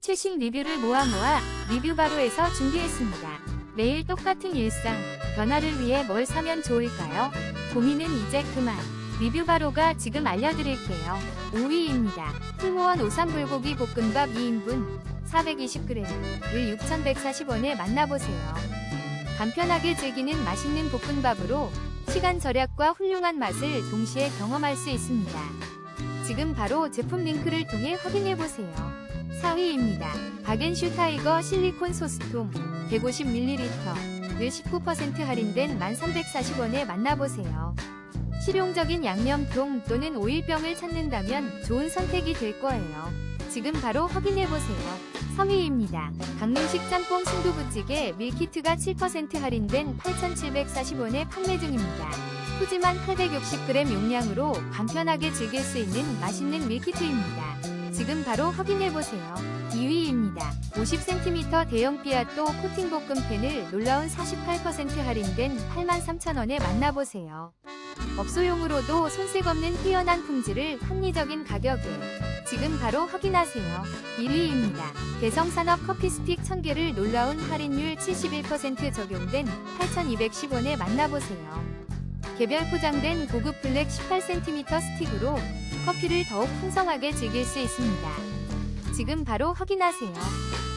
최신 리뷰를 모아 모아 리뷰 바로에서 준비했습니다. 매일 똑같은 일상, 변화를 위해 뭘 사면 좋을까요? 고민은 이제 그만. 리뷰 바로가 지금 알려드릴게요. 5위입니다. 풀무원 오삼불고기 볶음밥 2인분 420g을 6,140원에 만나보세요. 간편하게 즐기는 맛있는 볶음밥으로 시간 절약과 훌륭한 맛을 동시에 경험할 수 있습니다. 지금 바로 제품 링크를 통해 확인해보세요. 4위입니다. 박앤슈 타이거 실리콘 소스통 150ml를 19% 할인된 1340원에 만나보세요. 실용적인 양념통 또는 오일병을 찾는다면 좋은 선택이 될 거예요. 지금 바로 확인해보세요. 3위입니다. 강릉식 짬뽕 순두부찌개 밀키트가 7% 할인된 8,740원에 판매 중입니다. 푸짐한 860g 용량으로 간편하게 즐길 수 있는 맛있는 밀키트입니다. 지금 바로 확인해보세요. 2위입니다. 50cm 대형 삐아또 코팅 볶음 팬을 놀라운 48% 할인된 83,000원에 만나보세요. 업소용으로도 손색 없는 뛰어난 품질을 합리적인 가격에 지금 바로 확인하세요. 1위입니다. 대성산업 커피 스틱 1000개를 놀라운 할인율 71% 적용된 8,210원에 만나보세요. 개별 포장된 고급 블랙 18cm 스틱으로 커피를 더욱 풍성하게 즐길 수 있습니다. 지금 바로 확인하세요.